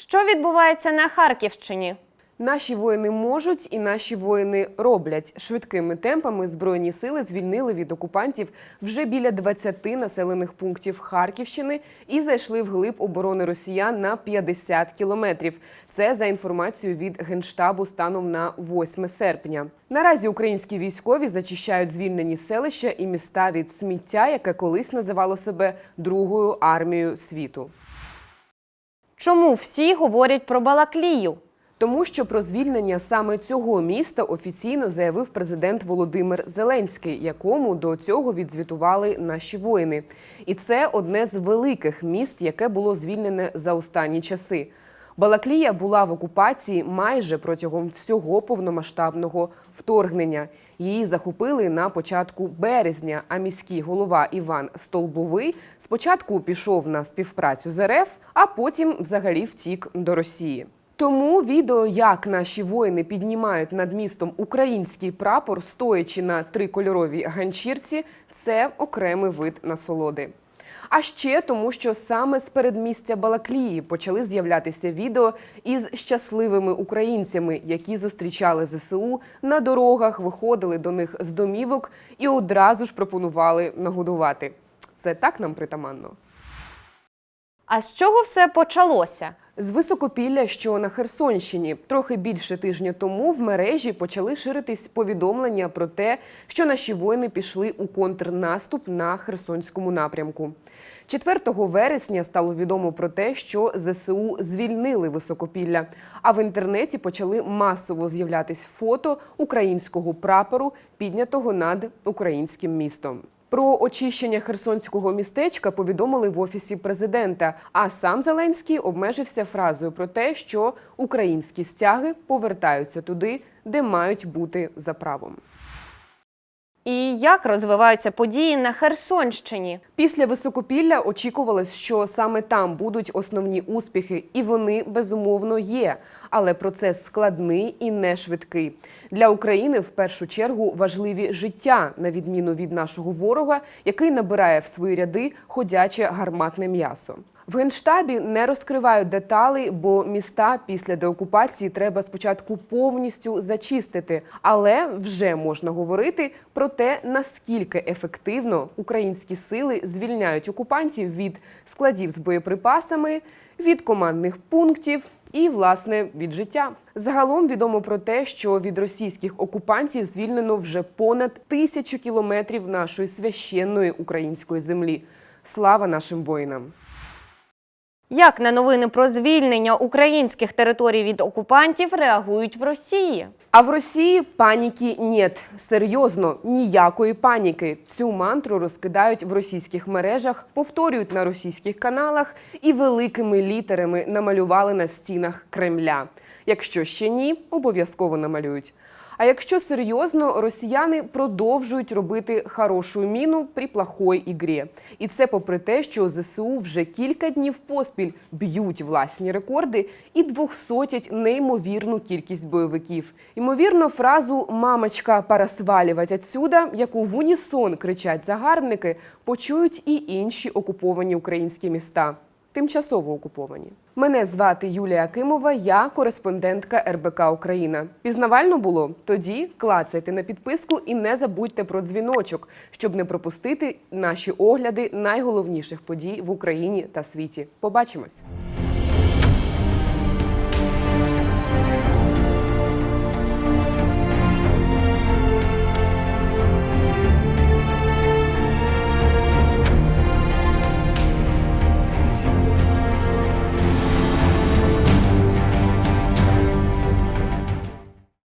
Що відбувається на Харківщині? Наші воїни можуть і наші воїни роблять. Швидкими темпами збройні сили звільнили від окупантів вже біля 20 населених пунктів Харківщини і зайшли вглиб оборони росіян на 50 кілометрів. Це за інформацією від генштабу станом на 8 серпня. Наразі українські військові зачищають звільнені селища і міста від сміття, яке колись називало себе другою армією світу. Чому всі говорять про Балаклію? Тому що про звільнення саме цього міста офіційно заявив президент Володимир Зеленський, якому до цього відзвітували наші воїни. І це одне з великих міст, яке було звільнене за останні часи. Балаклія була в окупації майже протягом всього повномасштабного вторгнення. Її захопили на початку березня. А міський голова Іван Столбовий спочатку пішов на співпрацю з РФ, а потім взагалі втік до Росії. Тому відео, як наші воїни піднімають над містом український прапор, стоячи на трикольоровій ганчірці, це окремий вид насолоди. А ще тому, що саме з передмістя Балаклії почали з'являтися відео із щасливими українцями, які зустрічали ЗСУ на дорогах, виходили до них з домівок і одразу ж пропонували нагодувати. Це так нам притаманно. А з чого все почалося? З високопілля, що на Херсонщині, трохи більше тижня тому в мережі почали ширитись повідомлення про те, що наші воїни пішли у контрнаступ на Херсонському напрямку. 4 вересня стало відомо про те, що ЗСУ звільнили високопілля. А в інтернеті почали масово з'являтись фото українського прапору, піднятого над українським містом. Про очищення херсонського містечка повідомили в офісі президента. А сам Зеленський обмежився фразою про те, що українські стяги повертаються туди, де мають бути за правом. І як розвиваються події на Херсонщині? Після високопілля очікувалось, що саме там будуть основні успіхи, і вони безумовно є. Але процес складний і не швидкий. Для України в першу чергу важливі життя, на відміну від нашого ворога, який набирає в свої ряди ходяче гарматне м'ясо. В генштабі не розкривають деталей, бо міста після деокупації треба спочатку повністю зачистити. Але вже можна говорити про те, наскільки ефективно українські сили звільняють окупантів від складів з боєприпасами, від командних пунктів. І власне від життя загалом відомо про те, що від російських окупантів звільнено вже понад тисячу кілометрів нашої священної української землі. Слава нашим воїнам! Як на новини про звільнення українських територій від окупантів реагують в Росії? А в Росії паніки нет. Серйозно, ніякої паніки. Цю мантру розкидають в російських мережах, повторюють на російських каналах і великими літерами намалювали на стінах Кремля. Якщо ще ні, обов'язково намалюють. А якщо серйозно, росіяни продовжують робити хорошу міну при плохой ігрі. І це попри те, що ЗСУ вже кілька днів поспіль б'ють власні рекорди і двохсотять неймовірну кількість бойовиків. Ймовірно, фразу Мамочка пора свалювати отсюда, яку в унісон кричать загарбники, почують і інші окуповані українські міста. Тимчасово окуповані. Мене звати Юлія Кимова, я кореспондентка РБК Україна. Пізнавально було? Тоді клацайте на підписку і не забудьте про дзвіночок, щоб не пропустити наші огляди найголовніших подій в Україні та світі. Побачимось!